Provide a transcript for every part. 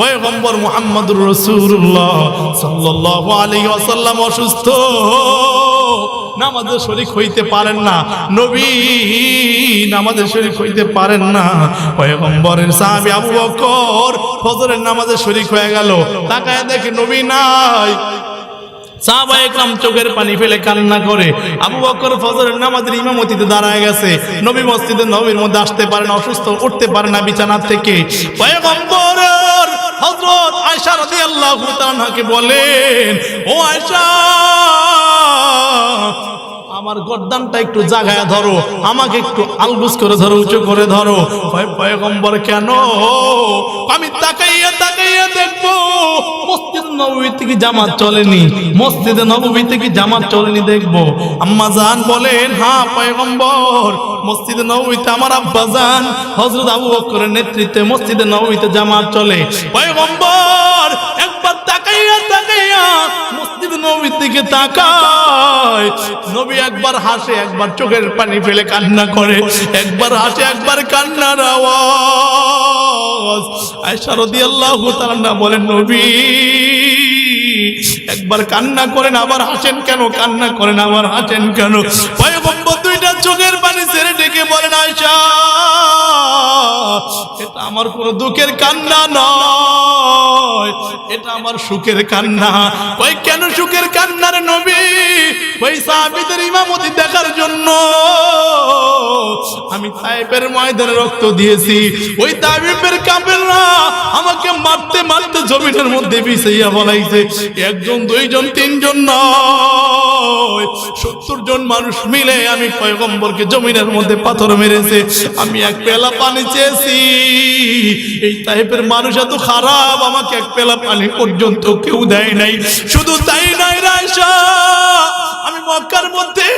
পয়গম্বর মুহাম্মদুর রাসূলুল্লাহ সাল্লাল্লাহু আলাইহি ওয়াসাল্লাম অসুস্থ। নামাজে শরীক হইতে পারেন না। নবী নামাজে শরীক হইতে পারেন না। পয়গম্বরের সাহাবী আবু বকর ফজরের নামাজে শরীক হয়ে গেল। তাকায় দেখে নবী নাই। সাহাবা একরাম চোখের পানি ফেলে কান্না করে। আবু বকর ফজরের নামাজের ইমামতিতে দাঁড়ায় গেছে। নবী মসজিদে নবীর মধ্যে আসতে পারে না, অসুস্থ, উঠতে পারে না বিছানা থেকে। পয়গম্বরের হযরত আয়সা রাজি আল্লাহ বলেন ও আয়েশা আমার গর্দানটা একটু জাগায় ধরো, আমাকে একটু আলগুস করে ধরো, উঁচু করে ধরো। পয়- পয়গম্বর, কেন? আমি তাকাইয়া তাকাইয়া দেখব, মসজিদ নবী জামাত চলেনি, মসজিদে নবী থেকে জামাত চলেনি দেখব। আম্মা বলেন হ্যাঁ পয়গম্বর, মসজিদে নবীতে আমার আব্বা জান, হযরত আবু বকরের নেতৃত্বে মসজিদে নবীতে জামাত চলে। পয়গম্বর নবীর দিকে তাকায়। নবী একবার হাসে, একবার চোখের পানি ফেলে কান্না করে। একবার হাসে, একবার কান্নার আওয়াজ। আয়েশা রাদিয়াল্লাহু তাআলা বলেন, নবী, একবার কান্না করেন, আবার হাসেন কেন? কান্না করেন, আবার হাসেন কেন? পয়গম্বর দুইটা চোখের পানি ছেড়ে ডেকে বলেন আয়েশা এটা আমার কোনো দুঃখের কান্না নয়। এটা আমার সুখের কান্না। ওই কেন সুখের কান্নার নবী? ওই সাহাবীদের ইমামতি দেখার জন্য আমি তাইপের ময়দানে রক্ত দিয়েছি। ওই তাইপের কাপেররা আমাকে মারতে মারতে জমিনের মধ্যে বিছাইয়া বলাইছে একজন, দুইজন, তিনজন নয়। সত্তর জন মানুষ মিলে আমি পয়গম্বরকে জমিনের মধ্যে পাথর মেরেছে। আমি এক পেলা পানি চেয়েছি। এই টাইপের মানুষ এত খারাপ, আমাকে এক পেলা পানি পর্যন্ত কেউ দেয় নাই। শুধু তাই নাই রায়সা আমি মক্কার মধ্যে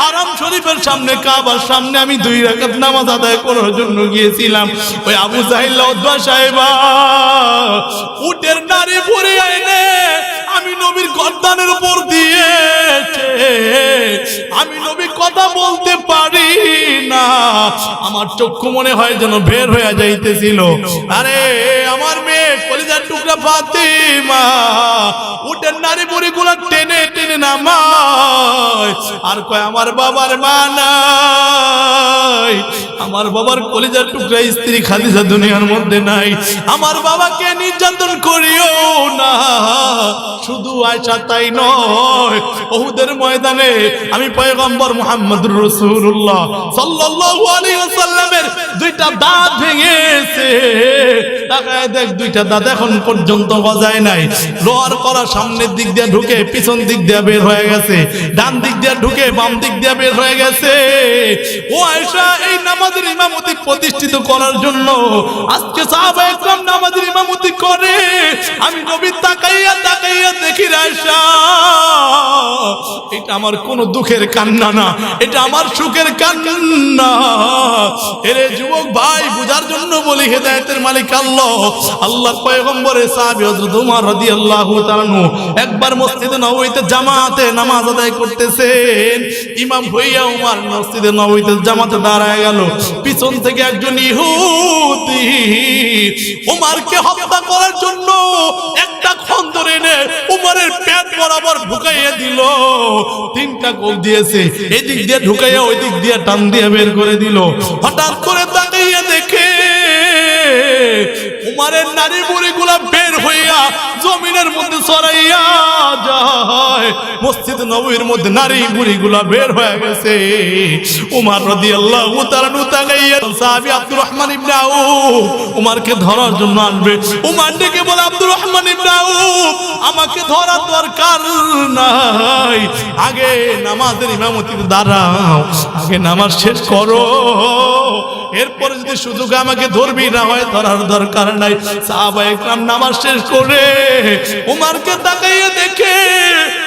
হারাম শরীফের সামনে, কাবার সামনে আমি দুই রাকাত নামাজ আদায় করার জন্য গিয়েছিলাম। ওই আবু জাহিল সাহেবা উটের নারী পরে আইনে আমি নবীর গর্দানের উপর দিয়েছে। আমি নবী কথা বলতে পারি না। আমার চক্ষু মনে হয় যেন বের হয়ে যাইতেছিল। আরে, আমার মেয়ে কলিজার টুকরা ফাতিমা, উটের নারী বুড়ি গুলা আর কয়, আমার বাবার মা নাই। আমার বাবার কলিজার টুকরা স্ত্রী খাদিজা দুনিয়ার মধ্যে নাই। আমার বাবাকে নির্যাতন করিও না। শুধু আয়সা তাই নয়, ওহুদের ময়দানে আমি পয়গম্বর মুহাম্মদুর রাসূলুল্লাহ সাল্লাল্লাহু আলাইহি ওয়াসাল্লামের দুইটা দাঁত ভেঙেছে। তাকায় দেখ, দুইটা দাঁত এখন পর্যন্ত গজায় নাই। লোয়ার করা সামনের দিক দিয়ে ঢুকে পিছন দিক দিয়ে বের হয়ে গেছে। ডান দিক দিয়ে ঢুকে বাম দিক দিয়ে বের হয়ে গেছে। ও আয়সা এই নামাজের ইমামতি প্রতিষ্ঠিত করার জন্য আজকে সাহাবা একরাম নামাজের ইমামতি করে। আমি নবী তাকাইয়া তাকাইয়া দেখি আয়েশা। এটা আমার কোনো দুঃখের কান্না না, এটা আমার সুখের কান্না। এরে যুবক ভাই, বুঝার জন্য বলি হেদায়েতের মালিক আল্লাহ। আল্লাহর পয়গম্বরের সাহাবী হযরত উমর রাদিয়াল্লাহু তাআলা একবার মসজিদে নববীতে জামাতে নামাজ আদায় করতেছেন। ইমাম হইয়া উমর মসজিদে নববীতে জামাতে দাঁড়ায় গেল। পিছন থেকে একজন ইহুদি উমরকে হত্যা করার জন্য একটা খন্দর এনে উমরের পেট বরাবর ঢুকাইয়া দিল। তিনটা কোপ দিয়েছে। এদিক দিয়ে ঢুকাইয়া ওই দিক দিয়ে টান দিয়ে বের করে দিল। হঠাৎ করে তাকাইয়া দেখে কুমারের নারী বুড়ি গুলা বের হইয়া জমিনের মধ্যে সরাইয়া যায়। মসজিদ নবীর মধ্যে নারী বুড়ি গুলা বের হয়ে গেছে। উমার রদি আল্লাহ আগে দাঁড়াও নামাজ শেষ করো। এরপরে যদি সুযোগ আমাকে ধরবি, না হয় ধরার দরকার নাই। সাহাবা নামাজ শেষ করে উমারকে তাকাইয়ে দেখে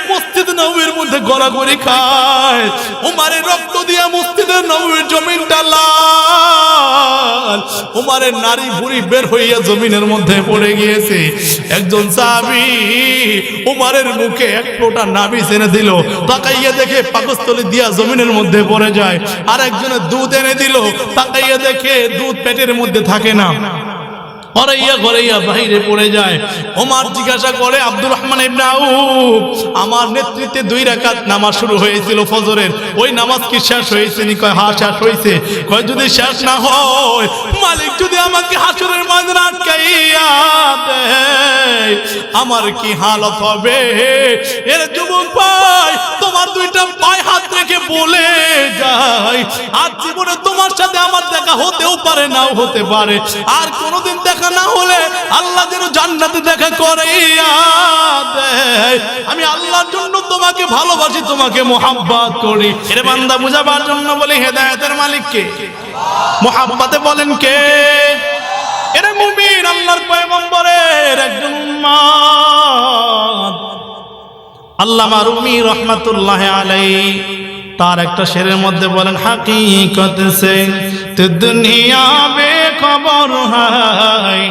মসজিদ নবীর মধ্যে গড়াগড়ি খায়। উমারের রক্ত দিয়া মসজিদের নবীর জমিনটা লাল। উমারের নারী বুড়ি বের হইয়া জমিনের মধ্যে পড়ে গিয়েছে। একজন সাহাবী উমারের মুখে এক ফোঁটা নাবি এনে দিল। তাকাইয়া দেখে পাকস্থলী দিয়া জমিনের মধ্যে পড়ে যায়। আর একজনের দুধ এনে দিল। তাকাইয়া দেখে দুধ পেটের মধ্যে থাকে না। অরাইয়া গড়াইয়া বাইরে পড়ে যায়। ওমার জিজ্ঞাসা করে, আব্দুর রহমান ইবনে আউফ, আমার নেতৃত্বে দুই রাকাত নামাজ শুরু হয়েছিল ফজরের। ওই নামাজ কি শেষ হয়েছে নি? কয় হ্যাঁ শেষ হয়েছে। কয়, যদি শেষ না হয়, মালিক যদি আমাকে হাসুরের ময়দানে আটকাইয়া দেয়, আমার কি হালত হবে? এর যুবক ভাই, তোমার দুইটা পায়ে হাত রেখে বলে যায় আর জীবনে তোমার সাথে আমার দেখা হতেও পারে, নাও হতে পারে। আর কোনোদিন দেখা না হলে আল্লাহ যেন জান্নাতে দেখা করে আমি আল্লাহর জন্য তোমাকে ভালোবাসি, তোমাকে মোহাব্বত করি। এর বান্দা, বুঝাবার জন্য বলি হেদায়েতের মালিককে মোহাব্বতে বলেন কে? এরা মুমিন, আল্লাহর পয়গম্বরের একজন উম্মত আল্লামা রুমি রহমাতুল্লাহ আলাই তার একটা শেরের মধ্যে বলেন, হাকিকত সে, তো দুনিয়া বে কবর হয়।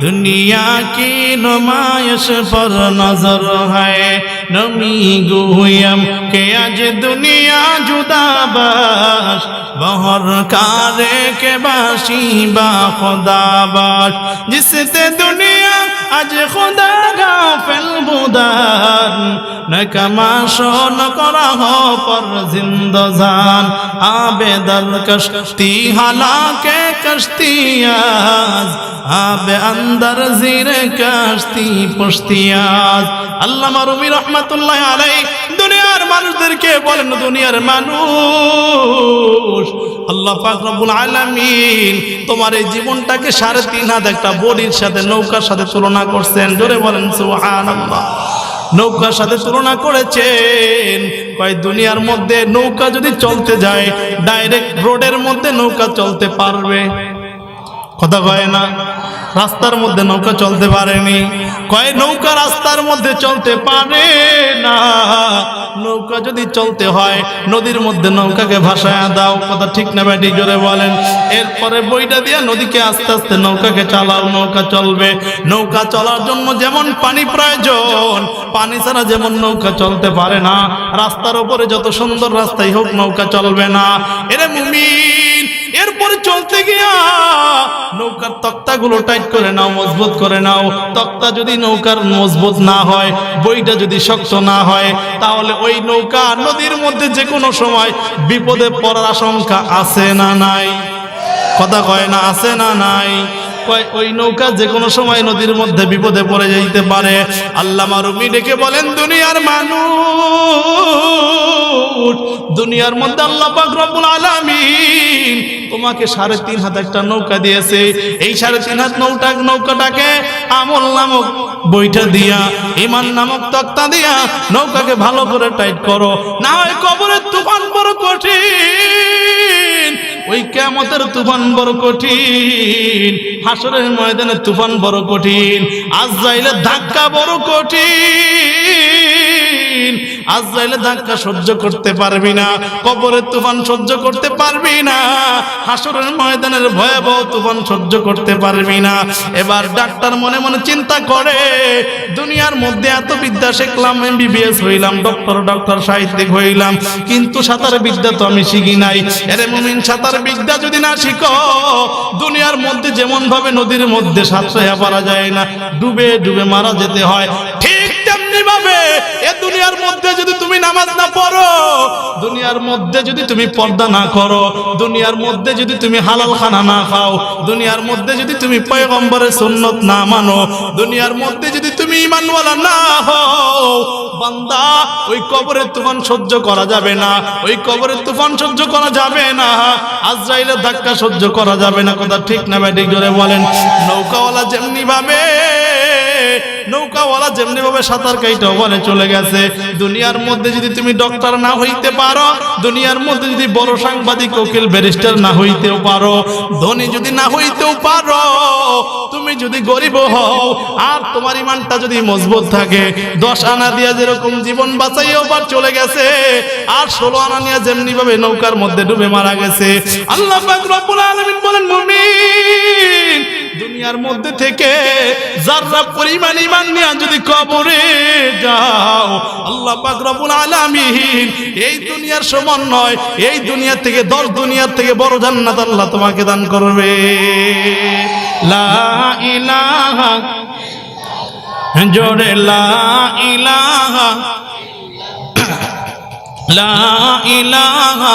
দুনিয়া কি নমায়স পর নজর হয়। নমি গুয়ম কে আজ দুনিয়া জুদাবাস। বহর কারে কে বাসি বা খোদাবাস। জিসতে দুনিয়া আজ খোদা গাফেল বুদান নকমাশন করা হো পর জিন্দজান আবেদল কষ্টি, হালাকে কশতিয়াজ আবে আন্দর জিরে কশতি পুশতিয়াজ আল্লাহ রুমি রহমতুল্লাহ আলাই দুনিয়ার মানুষদেরকে বলেন, দুনিয়ার মানুষ আল্লাহ পাক রব্বুল আলামিন তোমার এই জীবনটাকে সাড়ে তিন হাত একটা বডির সাথে, নৌকার সাথে তুলনা করছেন। জোরে বলেন, সুবহানাল্লাহ। নৌকার সাথে তুলনা করেছেন। কয়, দুনিয়ার মধ্যে নৌকা যদি চলতে যায়, ডাইরেক্ট রোডের মধ্যে নৌকা চলতে পারবে। কথা কয় না? রাস্তার মধ্যে নৌকা চলতে পারেনি। কয় নৌকা রাস্তার মধ্যে চলতে পারে না। নৌকা যদি চলতে হয়, নদীর মধ্যে নৌকাকে ভাসায় দাও। কথা ঠিক না ব্যাটি জোরে বলেন। এরপরে বইটা দিয়ে নদীকে আস্তে আস্তে নৌকাকে চালাও, নৌকা চলবে। নৌকা চলার জন্য যেমন পানি প্রয়োজন, পানি ছাড়া যেমন নৌকা চলতে পারে না। রাস্তার উপরে যত সুন্দর রাস্তাই হোক, নৌকা চলবে না। এরে মুমিন এরপরে চলতে গিয়া নৌকার তক্তাগুলো টাইট করে নাও, মজবুত করে নাও। তক্তা যদি নৌকার মজবুত না হয়, বইটা যদি শক্ত না হয়, তাহলে ওই নৌকা নদীর মধ্যে যে কোনো সময় বিপদে পড়ার আশঙ্কা আছে না নাই? কথা কয় না, আছে না নাই? ওই নৌকা যে কোনো সময় নদীর মধ্যে বিপদে পড়ে যাইতে পারে। আল্লাহ রুমি ডেকে বলেন, দুনিয়ার মানুষ, দুনিয়ার মধ্যে আল্লাহ পাক রব্বুল আলামিন তোমাকে সাড়ে তিন হাত একটা নৌকা দিয়েছে। এই সাড়ে তিন হাত নৌকা নৌকাটাকে আমল নামক বইটা দিয়া ইমান নামক তক্তা দিয়া নৌকাকে ভালো করে টাইট করো। না হয় কবরের তুফান বড় কঠিন ওই কেমতের তুফান বড় কঠিন হাসরের ময়দানের তুফান বড় কঠিন আজ যাইলে ধাক্কা বড় কঠিন। আজরাইলের ধাক্কা সহ্য করতে পারবি না, কবরের তুফান সহ্য করতে পারবি না হাসরের ময়দানের ভয়াবহ তুফান সহ্য করতে পারবি না। এবার ডাক্তার মনে মনে চিন্তা করে, দুনিয়ার মধ্যে এত বিদ্যা শিখলাম এমবিবিএস হইলাম, ডক্টর ডক্টর, সাহিত্যিক হইলাম, কিন্তু সাঁতার বিদ্যা তো আমি শিখি নাই। এরে মুমিন, সাঁতার বিদ্যা যদি না শিখো, দুনিয়ার মধ্যে যেমন ভাবে নদীর মধ্যে সাঁতরাইয়া পারা যায় না, ডুবে ডুবে মারা যেতে হয়। ঠিক তেমনি ভাবে এ দুনিয়ার মধ্যে যদি তুমি নামাজ না পড়ো, দুনিয়ার মধ্যে যদি তুমি পর্দা না করো, দুনিয়ার মধ্যে যদি তুমি হালাল খানা না খাও, দুনিয়ার মধ্যে যদি তুমি পয়গম্বরের না মানো, দুনিয়ার মধ্যে যদি তুমি ইমানওয়ালা না হও, বান্দা, ওই কবরের তুফান সহ্য করা যাবে না, ওই কবরের তুফান সহ্য করা যাবে না, আজরাইলের ধাক্কা সহ্য করা যাবে না। কথা ঠিক না ব্যাটিক জোরে বলেন। নৌকাওয়ালা যেমনি ভাবে নৌকাওয়ালা যেমনি ভাবে সাঁতার কাইটা ওখানে চলে গেছে। দুনিয়ার মধ্যে যদি তুমি ডক্টর না হইতে পারো, দুনিয়ার মধ্যে যদি বড় সাংবাদিক, উকিল ব্যারিস্টার না হইতেও পারো, ধনী যদি না হইতেও পারো, তুমি যদি গরিব হও, আর তোমার ইমানটা যদি মজবুত থাকে, দশ আনা দিয়া যেরকম জীবন বাঁচাইও বার চলে গেছে, আর ষোলো আনা নিয়ে যেমনি ভাবে নৌকার মধ্যে ডুবে মারা গেছে। আল্লাহ রব্বুল আলামিন বলেন, মুমিন দুনিয়ার মধ্যে থেকে যারা পরিমাণ ইমান নিয়ে যদি কবরে যাও, আল্লাহ পাক রব্বুল আলামিন এই দুনিয়ার সমান নয়, এই দুনিয়া থেকে দশ দুনিয়ার থেকে বড় জান্নাত আল্লাহ তোমাকে দান করবে। লা ইলাহা জোরে লা ইলাহা লা ইলাহা